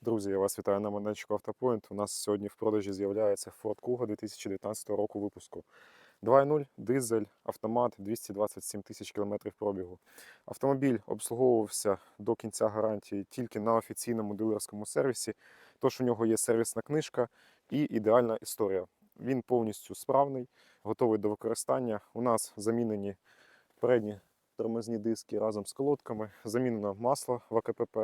Друзі, я вас вітаю на майданчику Автопоінт. У нас сьогодні в продажі з'являється Ford Kuga 2019 року випуску. 2.0, дизель, автомат, 227 тисяч кілометрів пробігу. Автомобіль обслуговувався до кінця гарантії тільки на офіційному дилерському сервісі, тож у нього є сервісна книжка і ідеальна історія. Він повністю справний, готовий до використання. У нас замінені передні тормозні диски разом з колодками, замінено масло в АКПП,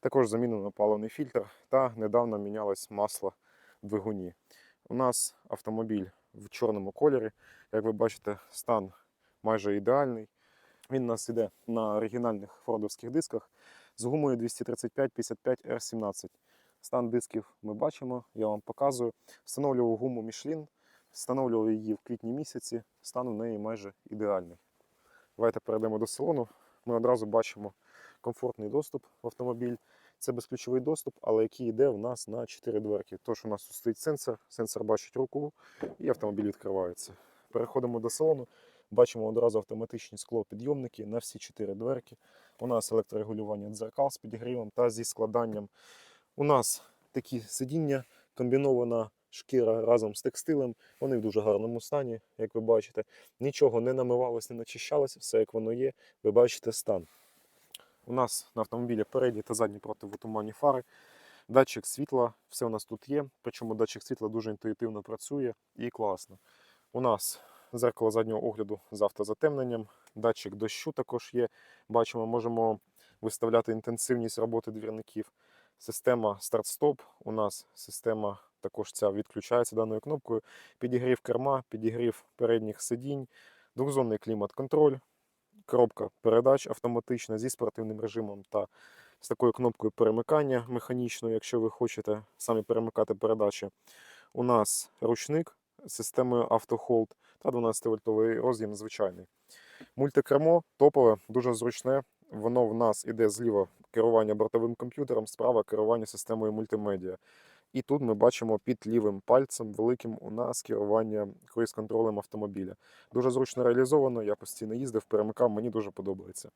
також замінено паливний фільтр та недавно мінялось масло в двигуні. У нас автомобіль в чорному кольорі. Як ви бачите, стан майже ідеальний. Він у нас іде на оригінальних фордовських дисках з гумою 235-55 R17. Стан дисків ми бачимо, я вам показую. Встановлював гуму Michelin, встановлював її в квітні місяці, стан у неї майже ідеальний. Давайте перейдемо до салону. Ми одразу бачимо комфортний доступ в автомобіль. Це безключовий доступ, але який йде в нас на 4 дверки. Тож у нас тут стоїть сенсор, сенсор бачить руку і автомобіль відкривається. Переходимо до салону. Бачимо одразу автоматичні склопідйомники на всі 4 дверки. У нас електрорегулювання дзеркал з підігрівом та зі складанням. У нас такі сидіння, комбінована шкіра разом з текстилем. Вони в дуже гарному стані, як ви бачите. Нічого не намивалось, не начищалось, все як воно є. Ви бачите стан. У нас на автомобілі передні та задні противотуманні фари. Датчик світла, все у нас тут є. Причому датчик світла дуже інтуїтивно працює і класно. У нас зеркало заднього огляду з автозатемненням, датчик дощу також є. Бачимо, можемо виставляти інтенсивність роботи двірників. Система старт-стоп. У нас система також ця відключається даною кнопкою. Підігрів керма, підігрів передніх сидінь, двохзонний клімат-контроль, коробка передач автоматична зі спортивним режимом та з такою кнопкою перемикання механічною, якщо ви хочете самі перемикати передачі. У нас ручник з системою автохолд та 12-вольтовий роз'єм звичайний. Мультикермо топове, дуже зручне. Воно в нас іде зліва керування бортовим комп'ютером, справа керування системою мультимедіа. І тут ми бачимо під лівим пальцем великим у нас керування круїз-контролем автомобіля. Дуже зручно реалізовано, я постійно їздив, перемикав, мені дуже подобається.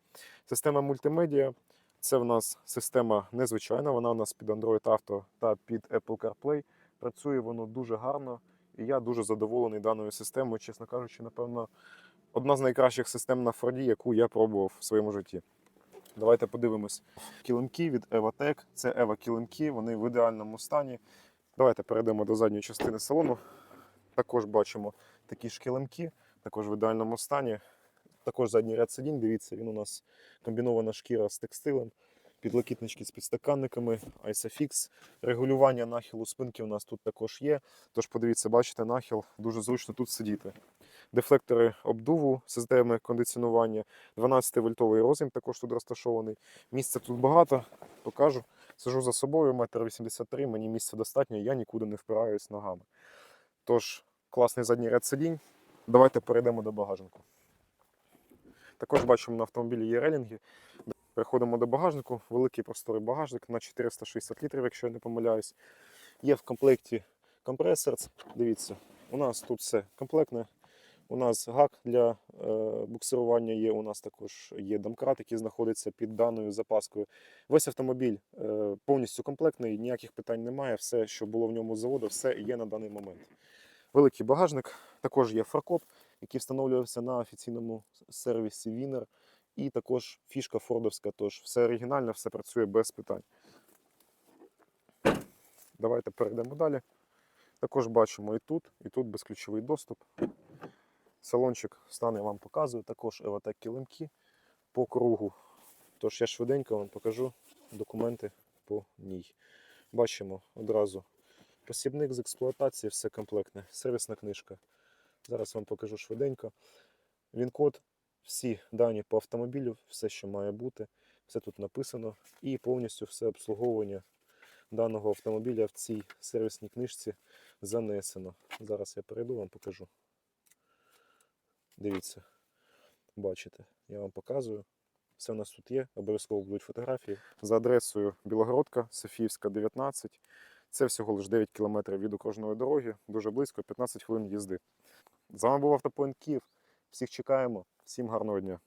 Система мультимедіа це в нас система незвичайна, вона у нас під Android Auto та під Apple CarPlay. Працює воно дуже гарно, і я дуже задоволений даною системою. Чесно кажучи, напевно, одна з найкращих систем на Форді, яку я пробував в своєму житті. Давайте подивимось. Кілимки від EvaTech. Це Eva кілимки, вони в ідеальному стані. Давайте перейдемо до задньої частини салону. Також бачимо такі ж килимки, також в ідеальному стані. Також задній ряд сидінь, дивіться, він у нас комбінована шкіра з текстилем, підлокітнички з підстаканниками, ISOFIX. Регулювання нахилу спинки у нас тут також є. Тож подивіться, бачите, нахил дуже зручно тут сидіти. Дефлектори обдуву, системи кондиціонування, 12-вольтовий роз'єм також тут розташований. Місця тут багато, покажу. Сижу за собою, 1,83 м, мені місця достатньо, я нікуди не впираюсь ногами. Тож, класний задній ряд сидінь. Давайте перейдемо до багажнику. Також бачимо на автомобілі є релінги. Переходимо до багажнику. Великий просторий багажник на 460 літрів, якщо я не помиляюсь. Є в комплекті компресор. Дивіться, у нас тут все комплектне. У нас гак для е, буксирування є. У нас також є домкрат, який знаходиться під даною запаскою. Весь автомобіль е, повністю комплектний, ніяких питань немає. Все, що було в ньому з заводу, все є на даний момент. Великий багажник, також є фаркоп, який встановлювався на офіційному сервісі Wiener. І також фішка фордовська, тож все оригінально, все працює без питань. Давайте перейдемо далі. Також бачимо і тут, і тут безключовий доступ. Салончик стан я вам показую, також Еватек килимки по кругу. Тож я швиденько вам покажу документи по ній. Бачимо одразу посібник з експлуатації, все комплектне, сервісна книжка. Зараз вам покажу швиденько. Він-код, всі дані по автомобілю, все, що має бути, все тут написано. І повністю все обслуговування даного автомобіля в цій сервісній книжці занесено. Зараз я перейду, вам покажу. Дивіться, бачите, я вам показую. Все у нас тут є, обов'язково будуть фотографії. За адресою Білогородка, Софіївська, 19. Це всього лише 9 кілометрів від окружної дороги, дуже близько, 15 хвилин їзди. З вами був Автопоінт Київ. Всіх чекаємо, всім гарного дня.